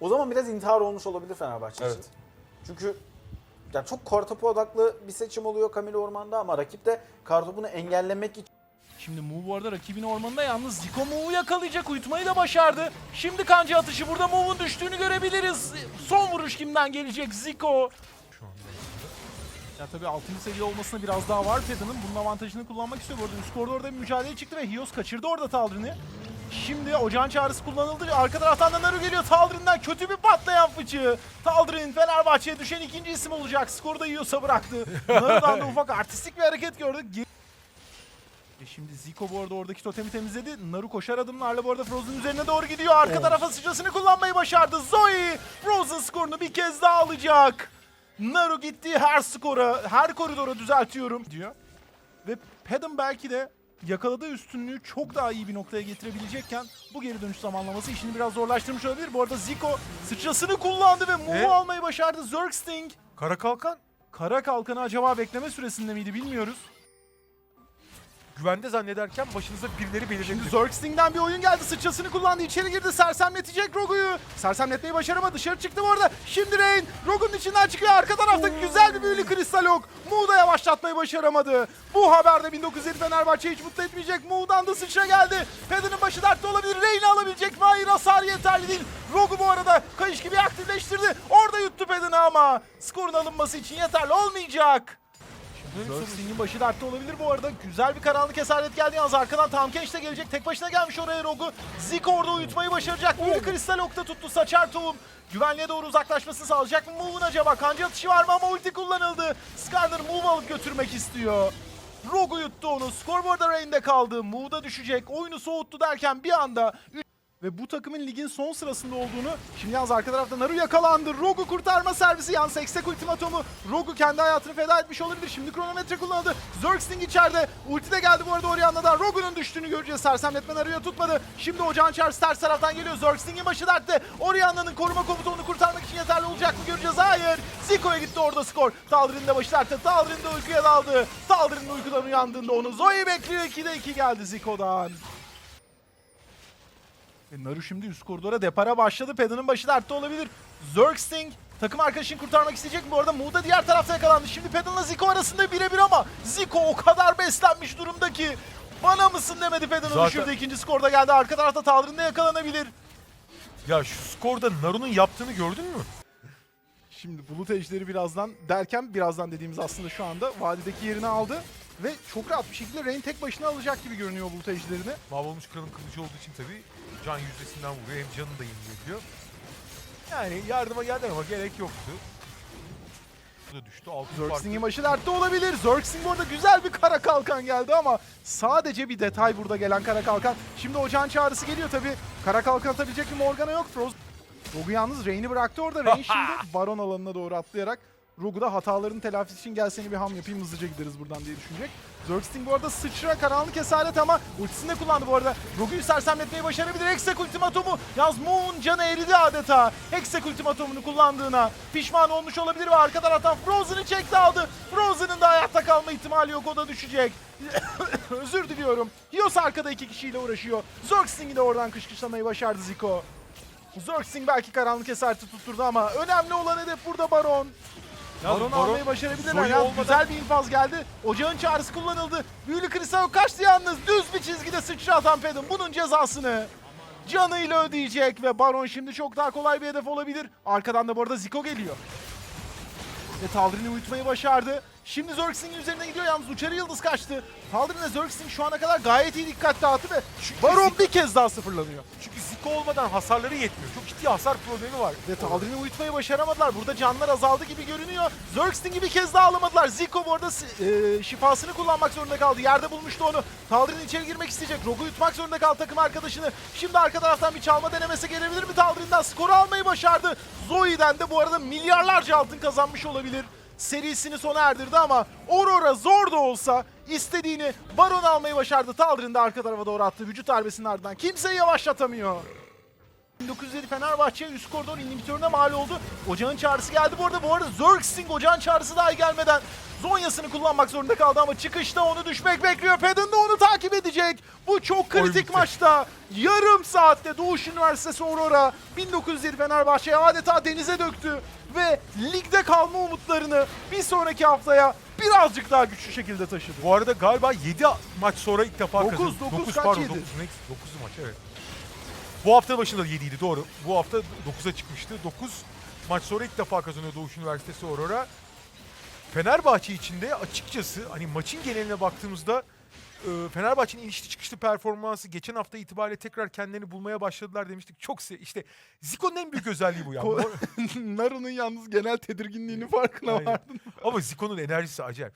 O zaman biraz intihar olmuş olabilir Fenerbahçe için. Evet. Çünkü ya çok kartopu odaklı bir seçim oluyor Kamil Orman'da ama rakip de kartopunu engellemek için Şimdi Mu bu arada rakibin ormanında yalnız Ziko Mu'u yakalayacak. Uyutmayı da başardı. Şimdi kanca atışı burada Mu'un düştüğünü görebiliriz. Son vuruş kimden gelecek? Ziko. Şu anda. Ya tabii 6. seviye olmasına biraz daha var Feda'nın. Bunun avantajını kullanmak istiyor. Bu arada üst koridorda bir mücadele çıktı ve Hios kaçırdı orada Talrin'i. Şimdi ocağın çağrısı kullanıldı. Arka taraftan da Naru geliyor. Talrin'den kötü bir patlayan fıçı. Talrin Fenerbahçe'ye düşen ikinci isim olacak. Skoru da Hios'a bıraktı. Naru'dan da ufak artistik bir hareket gördük. E şimdi Zico bu arada oradaki totemi temizledi. Naru koşar adımlarla bu arada Frozen üzerine doğru gidiyor. Arka tarafa sıçrasını kullanmayı başardı. Zoe Frozen skorunu bir kez daha alacak. Naru gittiği her skora, her koridora düzeltiyorum diyor. Ve Padden belki de yakaladığı üstünlüğü çok daha iyi bir noktaya getirebilecekken bu geri dönüş zamanlaması işini biraz zorlaştırmış olabilir. Bu arada Zico sıçrasını kullandı ve move'u E? almayı başardı. Zergsting Kara kalkan kara kalkanı acaba bekleme süresinde miydi bilmiyoruz. Güvende zannederken başınıza birileri Şimdi belirlendi. Zergsting'den bir oyun geldi. Sıçrasını kullandı. içeri girdi. Sersemletecek Rogu'yu. Sersemletmeyi başaramadı. Dışarı çıktı bu arada. Şimdi Rain Rogu'nun içinden çıkıyor. Arka tarafta güzel bir büyülü kristal ok. Mu da yavaşlatmayı başaramadı. Bu haberde 1907 Fenerbahçe'yi hiç mutlu etmeyecek. Mu'dan da sıçra geldi. Pedro'nun başı dertte olabilir. Rain'i alabilecek mi? Hayır hasar yeterli değil. Rogu bu arada kayış gibi aktifleştirdi. Orada yuttu Pedro'nu ama skorun alınması için yeterli olmayacak. Zergsting'in başı dertte olabilir bu arada. Güzel bir karanlık esaret geldi yalnız arkadan Tam Kench de gelecek. Tek başına gelmiş oraya Rogu. Zik orada uyutmayı başaracak. Bir kristal okta tuttu. Saçar tohum. Güvenliğe doğru uzaklaşmasını sağlayacak mı? Move'un acaba? Kanca atışı var mı ama ulti kullanıldı. Skarner move alıp götürmek istiyor. Rogu yuttu onu. Arada Rain'de kaldı. Move'da düşecek. Oyunu soğuttu derken bir anda ve bu takımın ligin son sırasında olduğunu şimdi yalnız arka tarafta Naru yakalandı. Rogu kurtarma servisi yalnız Eksek ultimatomu. Rogu kendi hayatını feda etmiş olabilir. Şimdi kronometre kullanıldı. Zergsting içeride. Ulti de geldi bu arada Orianna'dan. Rogu'nun düştüğünü göreceğiz. Sersemletme Naru'ya tutmadı. Şimdi ocağın çağrısı ters taraftan geliyor. Zergsting'in başı dertte. Orianna'nın koruma komutu kurtarmak için yeterli olacak mı göreceğiz. Hayır. Zico'ya gitti orada skor. Taldir'in de başı dertte. Taldir'in de uykuya daldı. Taldir'in uykudan uyandığında onu Zoe bekliyor. 2'de 2 geldi Zico'dan. E, Naru şimdi üst koridora depara başladı. Peda'nın başı dertte olabilir. Zergsting takım arkadaşını kurtarmak isteyecek mi? Bu arada Mu da diğer tarafta yakalandı. Şimdi Peda'nla Zico arasında birebir ama Zico o kadar beslenmiş durumda ki bana mısın demedi Peda'nın Zaten- düşürdüğü ikinci skorda geldi. Arka tarafta Taldir'in de yakalanabilir. Ya şu skorda Naru'nun yaptığını gördün mü? Şimdi Bulut Ejderi birazdan derken birazdan dediğimiz aslında şu anda vadideki yerini aldı. Ve çok rahat bir şekilde Rain tek başına alacak gibi görünüyor Bulut Ejderini. Mahvolmuş kralın kılıcı olduğu için tabii can yüzdesinden vuruyor hem canını da indiriliyor. Yani yardıma geldi ama gerek yoktu. Bu da düştü. Altın farkı. Zergsting'in başı dertte olabilir. Zergsting bu arada güzel bir kara kalkan geldi ama sadece bir detay burada gelen kara kalkan. Şimdi ocağın çağrısı geliyor tabi. Kara kalkan atabilecek bir Morgana yok. Frost Rogu yalnız Rain'i bıraktı orada. Rain şimdi baron alanına doğru atlayarak Rogu da hataların telafisi için gel seni bir ham yapayım hızlıca gideriz buradan diye düşünecek. Zergsting bu arada sıçra karanlık esaret ama ultisini de kullandı bu arada. Rogu'yu sersemletmeyi başarabilir. Hexek ultimatomu. Yalnız Moon canı eridi adeta. Hexek ultimatomunu kullandığına pişman olmuş olabilir ve arka taraftan Frozen'ı çekti aldı. Frozen'ın da hayatta kalma ihtimali yok o da düşecek. Özür diliyorum. Hios arkada iki kişiyle uğraşıyor. Zergsting'i de oradan kışkışlamayı başardı Zico. Zergsting belki karanlık esareti tutturdu ama önemli olan hedef burada Baron. Yalnız Baron, almayı başarabilirler. Yalnız güzel bir infaz geldi. Ocağın çağrısı kullanıldı. Büyülü kristal kaçtı yalnız. Düz bir çizgide sıçra atan Pedon. Bunun cezasını canıyla ödeyecek ve Baron şimdi çok daha kolay bir hedef olabilir. Arkadan da bu arada Zico geliyor. Ve Taldir'ini uyutmayı başardı. Şimdi Zergsting'in üzerine gidiyor yalnız uçarı yıldız kaçtı. Taldir'in ve Zergsting şu ana kadar gayet iyi dikkat dağıttı ve Baron bir kez daha sıfırlanıyor. Çünkü Zico olmadan hasarları yetmiyor. Çok ciddi hasar problemi var. Ve Taldir'ini uyutmayı başaramadılar. Burada canlar azaldı gibi görünüyor. Zergsting'i bir kez daha alamadılar. Zico bu arada e, şifasını kullanmak zorunda kaldı. Yerde bulmuştu onu. Taldir'in içeri girmek isteyecek. Rogu yutmak zorunda kaldı takım arkadaşını. Şimdi arka taraftan bir çalma denemesi gelebilir mi Taldir'inden? Skoru almayı başardı. Zoe'den de bu arada milyarlarca altın kazanmış olabilir. Serisini sona erdirdi ama Aurora zor da olsa istediğini Baron almayı başardı. Taldir'in de arka tarafa doğru attığı vücut darbesinin ardından kimseyi yavaşlatamıyor. 1907 Fenerbahçe üst koridor inhibitörüne mal oldu. Ocağın çağrısı geldi bu arada. Bu arada Zergsting ocağın çağrısı dahi gelmeden Zonya'sını kullanmak zorunda kaldı ama çıkışta onu düşmek bekliyor. Pedon da onu takip edecek. Bu çok kritik bitti. maçta. Yarım saatte Doğuş Üniversitesi Aurora 1907 Fenerbahçe'yi adeta denize döktü. Ve ligde kalma umutlarını bir sonraki haftaya birazcık daha güçlü şekilde taşıdı. Bu arada galiba 7 maç sonra ilk defa Dokuz, kazandı. dokuz, kaç pardon yedi? 9 9 maç evet. Bu hafta başında 7 idi doğru. Bu hafta 9'a çıkmıştı. 9 maç sonra ilk defa kazanıyor Doğuş Üniversitesi Aurora. Fenerbahçe için de açıkçası hani maçın geneline baktığımızda e, Fenerbahçe'nin inişli çıkışlı performansı geçen hafta itibariyle tekrar kendilerini bulmaya başladılar demiştik. Çok se işte Zico'nun en büyük özelliği bu ya. Naru'nun yalnız genel tedirginliğinin farkına Aynen. vardın. Ama Zico'nun enerjisi acayip.